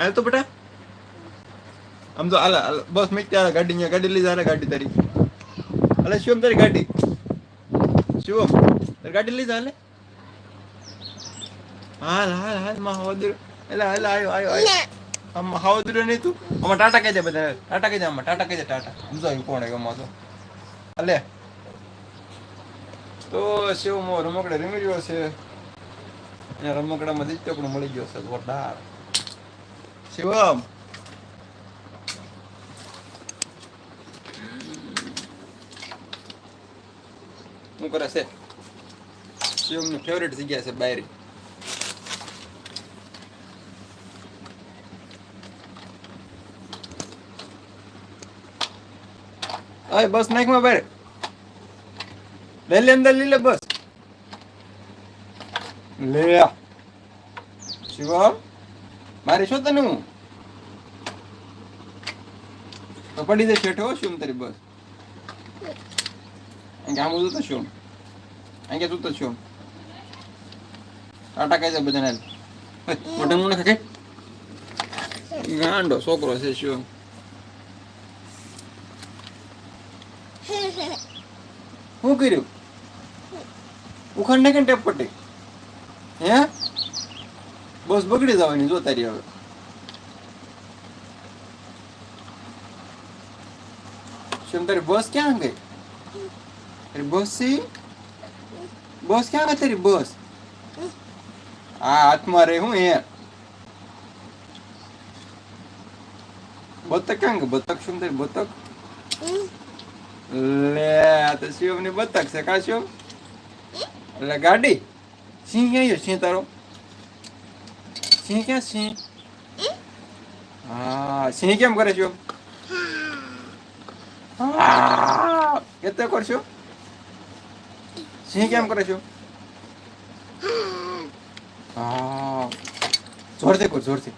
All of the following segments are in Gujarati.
હાલ તો બેટા. આમ તો હાલ બસ મેં ત્યાં ગાડી ગાડી લઈ જાય ગાડી તારી. અલે શિવમ તારી ગાડી? શિવમ તારી ગાડી લઈ જા હાલે. હાલ હાલ હાલ, માં હવાદુર. એટલે હાલ, આયો આયો આયો. આમાં હવાદુર નહીં તું. આમાં ટાટા કહી દે બધા. ટાટા કહી દે આમાં, ટાટા કહી દે ટાટા. સમજો અહીં કોણ આવ્યો આમાં તો. હાલે. તો શિવ મો રમકડે રમી રહ્યો છે. રમકડામાં દીચકડો મળી ગયો છે, જોરદાર. શિવમ. શું કરે છે? શિવમની ફેવરેટ જગ્યા છે બાયરી. અય બસ નાખમાં બારે લે લે અંદર લઈ લે બસ. લે. શિવમ. મારે શું તને હું? તો પડી દે છેઠો શું તારી બસ? આમ બધું તો શું? અહીં તું તો શું? ટાટા કહી દે બધાને. મોટા મુને ખાકે ગાંડો છોકરો છે શું? શું કર્યું? ઉખંડ ને કેમ ટેપ પટ્ટી. હે? બસ બગડી જવાની જો તારી હવે. શું તારી બસ ક્યાં ગઈ? તારી બસ છે? બસ ક્યાં ગઈ તારી બસ? આ હાથમાં રે હું યાર. બતક ક્યાં ગઈ? બતક શું તારી બતક? લે તો શિવમની બતક છે. કા શિવમ એટલે ગાડી? સિંહ ક્યાં સિંહ તારો? સિંહ ક્યાં સિંહ હા સિંહ કેમ કરે છો? કેતે કરશો સિંહ કેમ કરે છો? હા જોરથી કર જોરથી.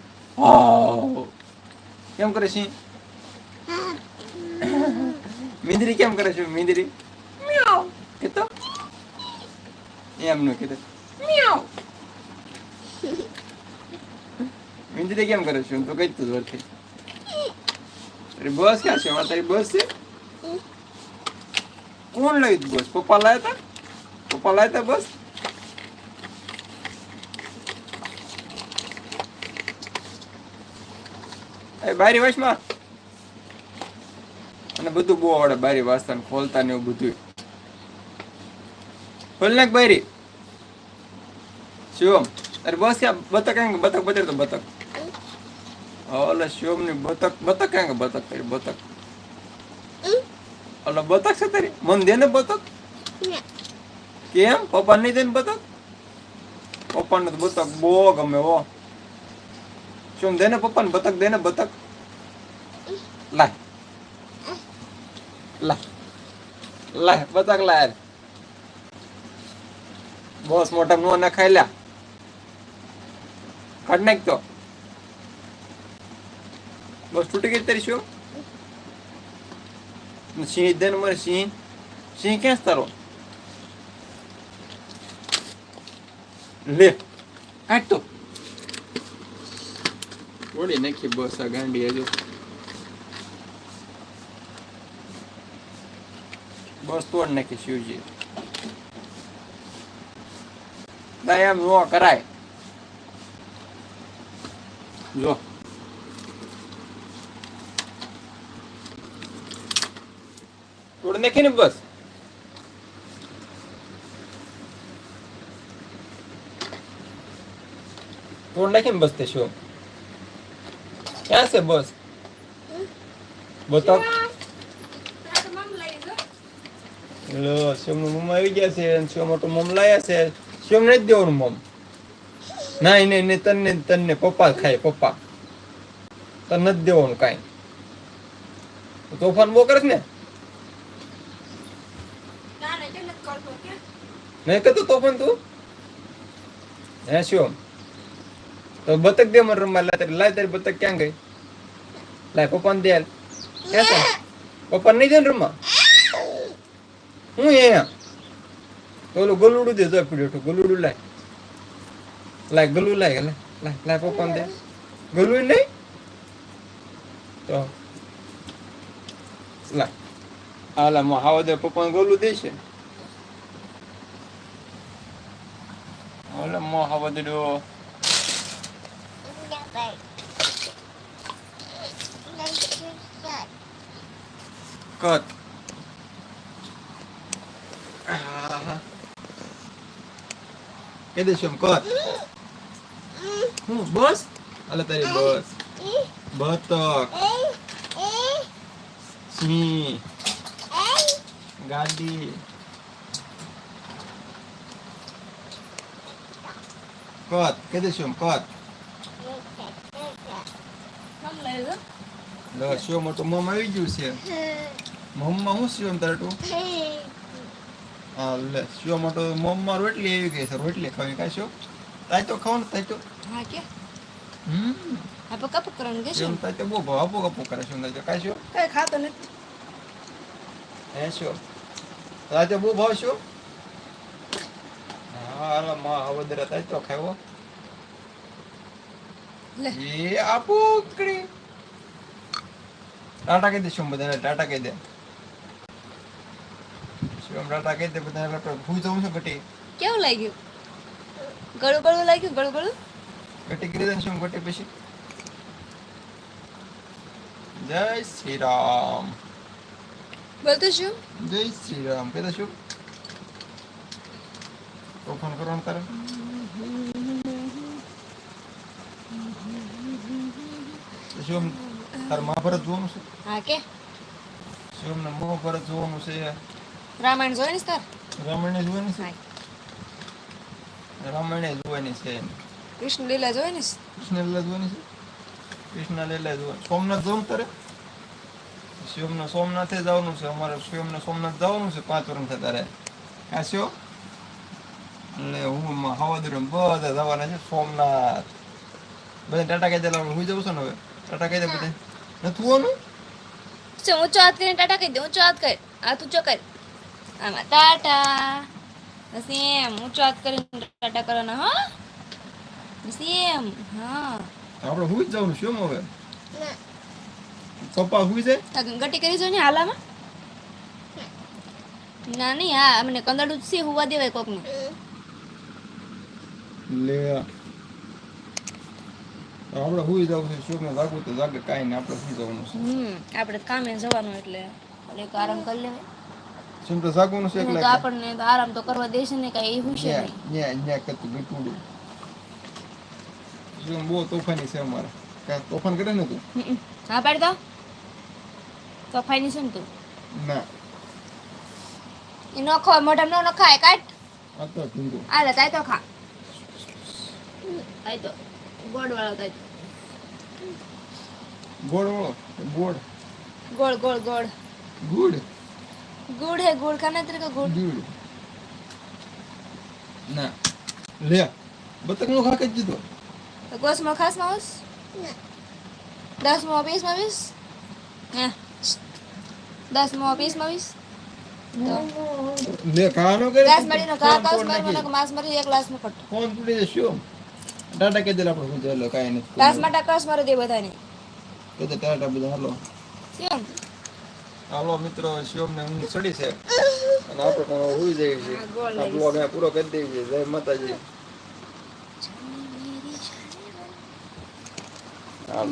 કેમ કરે સિંહ? મીંદરી કેમ કરે છો મીંદરી? મ્યાઉ. કેતો? એમ કીધું કેતો. મ્યાઉ. મીંદરી કેમ કરે છે? તો કઈ તું જોરથી તારી બસ ક્યાં છે? વાત તારી બસ છે? કોણ લઈ બસ? પપ્પા લાયા હતા પપ્પા લાયા હતા બસ? એ બારી વાસમાં અને બધું બહુ આવડે બારી વાસતા ને ખોલતા ને એવું બધું ખોલ નાખ બારી. શિવમ અરે બસ ક્યાં? બતક બતક બતાડ તો બતક. ઓલે શિવમની બતક બતક ક્યાં બતક કરી બતક. ઓલે બતક છે તારી? મન દે ને બતક? કેમ? પપ્પા નહીં દે ને બતક? પપ્પાને તો બતક બહુ ગમે ઓ શું દે ને પપ્પાને? બતક દે ને બતક? લાય. લાય. લાય બતક લાય. બોસ મોટા નો ના ખાઈ લ્યા. કાઢ નાખ તો. બસ તૂટી ગઈ તારી શું? સિંહ દે ને મારે સિંહ. સિંહ ક્યાં છે તારો? લે. કાઢ તો. ઓડી નાખી બસ આ ગાંડી હજુ. બસ તોડ નાખી શિવજી. ના એમ નો કરાય. જો. તોડ નાખી ને બસ? તોડ નાખી ને બસ તે શું? ક્યાં છે બસ? બતાવ. લો નું મમ આવી ગયા છે શિવ મોટું મમ લાયા છે. શિવમ નથી દેવાનું મમ. ના એને એને તને તને પપ્પા ખાય, પપ્પા. તને નથી દેવાનું કાંઈ. તોફાન બહુ કરે છે ને નહીં તો પણ તું? હે શિવમ તો બતક દે મને રમવા લાય તારી લાય તારી બતક ક્યાં ગઈ? લાય, પપ્પાને દે. ક્યાં છે નહીં દે રમવા હું અહીંયા? ઓલું ગલુડું દે જો પીડ્યો ગલુડું લાય. લાય ગલું લાય લાય લાય પપ્પાને દે ગલું નહીં? તો લાય. હાલા માં હાવા દે પપ્પા ગોલું દેશે. હાલા માં હાવા દે ડો કત આહા. કે દે શું કત હું બસ હાલે તારી બસ કે દે શું કત લો શું મોટું મોમ આવી ગયું છે મોમમાં હું શું તારટું હા લે શું તો મોમમાં રોટલી આવી ગઈ છે રોટલી ખાવી કાંઈ શું તાય તો ખાવ ને તાય તો હા કે હમ આ પકા પકડવાનું કે શું તાય તો બહુ ભાવ આપો કપો કરે શું તાય તો કાંઈ શું કઈ ખાતો નથી હે શું તાય તો બહુ ભાવ શું હાલો માં હવે દરે તો ખાવો એ આપો કડી ટાટા કહી દે શું બધાને ટાટા કહી દે. શું ટાટા કહી દે બધાને હું જઉં છું ઘટી. કેવું લાગ્યું? ગળું ગળું લાગ્યું? ગળું ગળું? ઘટી કરી દે શું ઘટી પછી. જય શ્રી રામ. બોલતો શું? જય શ્રી રામ. કહેતો દે શું તોફાન કરવાનું તારે તો શું તારે મહાભારત જોવાનું છે? હા કે? શું ને મહાભારત જોવાનું છે? રામાયણ જોઈ ને તાર રામાયણ જોવાની છે? રામાયણ જોવાની છે. કૃષ્ણ લીલા જોઈ ને કૃષ્ણ લીલા જોવાની છે? કૃષ્ણ લીલા જોવાની સોમનાથ જોમ તારે? શિવમને સોમનાથે જવાનું છે. અમારે શિવમને સોમનાથ જવાનું છે પાંચ વર્ષ તારે કાશ્યો એટલે હું હવાદુર બધા જવાના છે સોમનાથ. બધા ટાટા કહી દેલા હું જવું છું ને હવે? ટાટા કહી દે બધા નથી હોવાનું? શું ઊંચો હાથ કરીને ટાટા કહી દે ઊંચો હાથ કર. હાથ ઊંચો કર. આમાં ટાટા. બસ એમ ઊંચો હાથ કરીને ટાટા કરવાના હા? બસ એમ હા. આપણે જ જવાનું શું હવે? પપ્પા હુઈ છે ગટી કરી જો ને હાલામાં. ના. નહીં હા અમને કંદડું જ છે હુવા દેવાય કોકને. લે. આપણે હુઈ જવું છે શું લાગુ તો લાગે કાંઈ ને આપણે હુઈ જવાનું છે? હમ આપણે કામે જવાનું એટલે એક આરામ કરી લેવાય. શું તો જાગવાનું છે નહીં આપણને તો આરામ તો કરવા દેશે ને કઈ ન્યા ન્યા બહુ તોફાની છે અમારે. કાંઈ તોફાન કરે ને તું. હા પાડી તો ફાઈની છે ને તું? ના. એ ન મોઢા ન ખાય કાટ આ તો ઢીંગો આ લે તાય તો ખા. તો ગોળ વાળો ગોળ વાળો? ગોળ. ગોળ ગોળ ગોળ. ગુડ કો કે ખાવાનો શું? ટાટા કે દેલા આપણે હું ચાલો કાંઈ નથી ગ્લાસ માટે કસ મારી દે બધાને. કે તો ટાટા બધા હાલો. શ્યોમ હાલો મિત્રો શ્યોમ ને હું ચડી છે. અને આપણે પણ હોઈ જઈએ છે આ બ્લોગ અહીંયા પૂરો કરી દઈએ છે જય માતાજી. હાલો.